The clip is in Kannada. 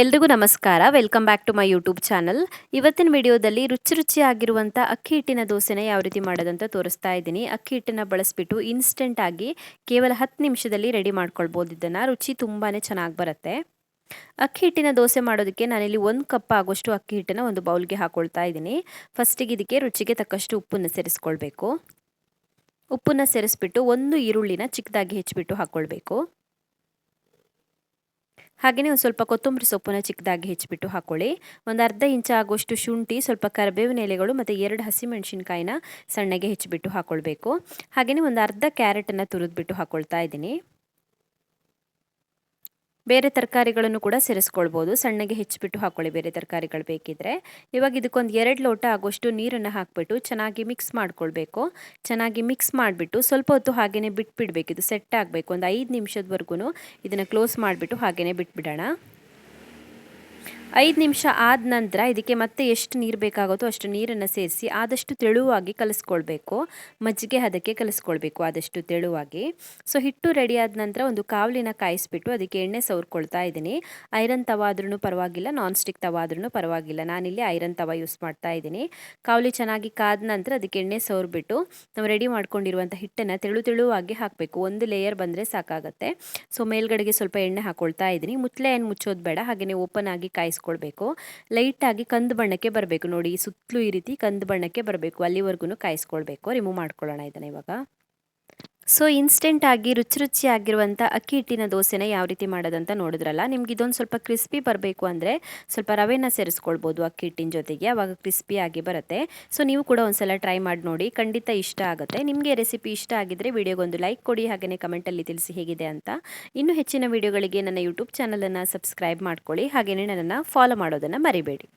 ಎಲ್ರಿಗೂ ನಮಸ್ಕಾರ. Welcome back to my YouTube channel ಇವತ್ತಿನ ವಿಡಿಯೋದಲ್ಲಿ ರುಚಿ ರುಚಿಯಾಗಿರುವಂಥ ಅಕ್ಕಿ ಹಿಟ್ಟಿನ ದೋಸೆನ ಯಾವ ರೀತಿ ಮಾಡೋದಂತ ತೋರಿಸ್ತಾ ಇದ್ದೀನಿ. ಅಕ್ಕಿ ಹಿಟ್ಟನ್ನು ಬಳಸಿಬಿಟ್ಟು ಇನ್ಸ್ಟೆಂಟ್ ಆಗಿ ಕೇವಲ ಹತ್ತು ನಿಮಿಷದಲ್ಲಿ ರೆಡಿ ಮಾಡ್ಕೊಳ್ಬೋದು. ಇದನ್ನು ರುಚಿ ತುಂಬಾ ಚೆನ್ನಾಗಿ ಬರುತ್ತೆ. ಅಕ್ಕಿ ಹಿಟ್ಟಿನ ದೋಸೆ ಮಾಡೋದಕ್ಕೆ ನಾನಿಲ್ಲಿ ಒಂದು ಕಪ್ ಆಗೋಷ್ಟು ಅಕ್ಕಿ ಹಿಟ್ಟನ್ನು ಒಂದು ಬೌಲ್ಗೆ ಹಾಕೊಳ್ತಾ ಇದ್ದೀನಿ. ಫಸ್ಟಿಗೆ ಇದಕ್ಕೆ ರುಚಿಗೆ ತಕ್ಕಷ್ಟು ಉಪ್ಪನ್ನು ಸೇರಿಸ್ಕೊಳ್ಬೇಕು. ಉಪ್ಪನ್ನು ಸೇರಿಸ್ಬಿಟ್ಟು ಒಂದು ಈರುಳ್ಳಿನ ಚಿಕ್ಕದಾಗಿ ಹೆಚ್ಚಿಬಿಟ್ಟು ಹಾಕ್ಕೊಳ್ಬೇಕು ಹಾಗೆಯೇ ಒಂದು ಸ್ವಲ್ಪ ಕೊತ್ತಂಬರಿ ಸೊಪ್ಪನ್ನು ಚಿಕ್ಕದಾಗಿ ಹೆಚ್ಚಿಬಿಟ್ಟು ಹಾಕ್ಕೊಳ್ಳಿ ಒಂದು ಅರ್ಧ ಇಂಚ ಆಗುವಷ್ಟು ಶುಂಠಿ, ಸ್ವಲ್ಪ ಕರಿಬೇವಿನ ಎಲೆಗಳು ಮತ್ತು ಎರಡು ಹಸಿಮೆಣಸಿನ್ಕಾಯಿನ ಸಣ್ಣಗೆ ಹೆಚ್ಚಿಬಿಟ್ಟು ಹಾಕ್ಕೊಳ್ಬೇಕು ಹಾಗೆಯೇ ಒಂದು ಅರ್ಧ ಕ್ಯಾರೆಟನ್ನು ತುರಿದ್ಬಿಟ್ಟು ಹಾಕ್ಕೊಳ್ತಾ ಇದ್ದೀನಿ. ಬೇರೆ ತರಕಾರಿಗಳನ್ನು ಕೂಡ ಸೇರಿಸ್ಕೊಳ್ಬೋದು. ಸಣ್ಣಗೆ ಹೆಚ್ಚಿಬಿಟ್ಟು ಹಾಕ್ಕೊಳ್ಳಿ ಬೇರೆ ತರಕಾರಿಗಳು ಬೇಕಿದ್ರೆ. ಇವಾಗ ಇದಕ್ಕೊಂದು ಎರಡು ಲೋಟ ಆಗುವಷ್ಟು ನೀರನ್ನು ಹಾಕಿಬಿಟ್ಟು ಚೆನ್ನಾಗಿ ಮಿಕ್ಸ್ ಮಾಡ್ಕೊಳ್ಬೇಕು. ಚೆನ್ನಾಗಿ ಮಿಕ್ಸ್ ಮಾಡಿಬಿಟ್ಟು ಸ್ವಲ್ಪ ಹೊತ್ತು ಹಾಗೆಯೇ ಬಿಟ್ಬಿಡ್ಬೇಕು. ಇದು ಸೆಟ್ ಆಗಬೇಕು. ಒಂದು ಐದು ನಿಮಿಷದವರೆಗೂ ಇದನ್ನು ಕ್ಲೋಸ್ ಮಾಡಿಬಿಟ್ಟು ಹಾಗೆಯೇ ಬಿಟ್ಬಿಡೋಣ. ಐದು ನಿಮಿಷ ಆದ ನಂತರ ಇದಕ್ಕೆ ಮತ್ತೆ ಎಷ್ಟು ನೀರು ಬೇಕಾಗುತ್ತೋ ಅಷ್ಟು ನೀರನ್ನು ಸೇರಿಸಿ ಆದಷ್ಟು ತೆಳುವಾಗಿ ಕಲಿಸ್ಕೊಳ್ಬೇಕು. ಮಜ್ಜಿಗೆ ಅದಕ್ಕೆ ಕಲಿಸ್ಕೊಳ್ಬೇಕು ಆದಷ್ಟು ತೆಳುವಾಗಿ. ಸೊ, ಹಿಟ್ಟು ರೆಡಿ ಆದ ನಂತರ ಒಂದು ಕಾವಲಿನ ಕಾಯಿಸ್ಬಿಟ್ಟು ಅದಕ್ಕೆ ಎಣ್ಣೆ ಸವರ್ಕೊಳ್ತಾ ಇದ್ದೀನಿ. ಐರನ್ ತವ ಆದ್ರೂ ಪರವಾಗಿಲ್ಲ ನಾನ್ ಸ್ಟಿಕ್ ತವ ಆದ್ರೂ ಪರವಾಗಿಲ್ಲ. ನಾನಿಲ್ಲಿ ಐರನ್ ತವ ಯೂಸ್ ಮಾಡ್ತಾ ಇದ್ದೀನಿ. ಕಾವಲಿ ಚೆನ್ನಾಗಿ ಕಾದ ನಂತರ ಅದಕ್ಕೆ ಎಣ್ಣೆ ಸವರ್ಬಿಟ್ಟು ನಾವು ರೆಡಿ ಮಾಡ್ಕೊಂಡಿರುವಂಥ ಹಿಟ್ಟನ್ನು ತೆಳು ತೆಳುವಾಗಿ ಹಾಕಬೇಕು. ಒಂದು ಲೇಯರ್ ಬಂದರೆ ಸಾಕಾಗುತ್ತೆ. ಸೊ, ಮೇಲ್ಗಡೆಗೆ ಸ್ವಲ್ಪ ಎಣ್ಣೆ ಹಾಕೊಳ್ತಾ ಇದ್ದೀನಿ. ಮುತ್ತಲೆ ಏನು ಮುಚ್ಚೋದು ಬೇಡ ಹಾಗೆಯೇ ಓಪನ್ ಆಗಿ ಕಾಯಿಸ್ಕೊಂಡು ಕಾಯಿಸ್ಕೊಳ್ಬೇಕು. ಲೈಟಾಗಿ ಕಂದು ಬಣ್ಣಕ್ಕೆ ಬರಬೇಕು. ನೋಡಿ ಸುತ್ತಲೂ ಈ ರೀತಿ ಕಂದು ಬಣ್ಣಕ್ಕೆ ಬರಬೇಕು. ಅಲ್ಲಿವರೆಗೂ ಕಾಯಿಸ್ಕೊಳ್ಬೇಕು. ರಿಮೂವ್ ಮಾಡ್ಕೊಳ್ಳೋಣ ಇದನ್ನು ಇವಾಗ. ಸೊ ಇನ್ಸ್ಟೆಂಟ್ ಆಗಿ, ರುಚಿ ರುಚಿಯಾಗಿರುವಂಥ ಅಕ್ಕಿ ಹಿಟ್ಟಿನ ದೋಸೆನ ಯಾವ ರೀತಿ ಮಾಡೋದಂತ ನೋಡಿದ್ರಲ್ಲ, ನಿಮ್ಗೆ ಇದೊಂದು ಸ್ವಲ್ಪ ಕ್ರಿಸ್ಪಿ ಬರಬೇಕು ಅಂದರೆ ಸ್ವಲ್ಪ ರವೆನ ಸೇರಿಸ್ಕೊಳ್ಬೋದು ಅಕ್ಕಿ ಹಿಟ್ಟಿನ ಜೊತೆಗೆ, ಅವಾಗ ಕ್ರಿಸ್ಪಿ ಆಗಿ ಬರುತ್ತೆ. ಸೊ ನೀವು ಕೂಡ ಒಂದ್ಸಲ ಟ್ರೈ ಮಾಡಿ ನೋಡಿ, ಖಂಡಿತ ಇಷ್ಟ ಆಗುತ್ತೆ. ನಿಮಗೆ ರೆಸಿಪಿ ಇಷ್ಟ ಆಗಿದ್ರೆ ವಿಡಿಯೋಗೊಂದು ಲೈಕ್ ಕೊಡಿ ಹಾಗೆಯೇ ಕಮೆಂಟಲ್ಲಿ ತಿಳಿಸಿ ಹೇಗಿದೆ ಅಂತ. ಇನ್ನು ಹೆಚ್ಚಿನ ವಿಡಿಯೋಗಳಿಗೆ ನನ್ನ ಯೂಟ್ಯೂಬ್ ಚಾನಲನ್ನು ಸಬ್ಸ್ಕ್ರೈಬ್ ಮಾಡ್ಕೊಳ್ಳಿ ಹಾಗೆಯೇ ನನ್ನನ್ನು ಫಾಲೋ ಮಾಡೋದನ್ನು ಮರಿಬೇಡಿ.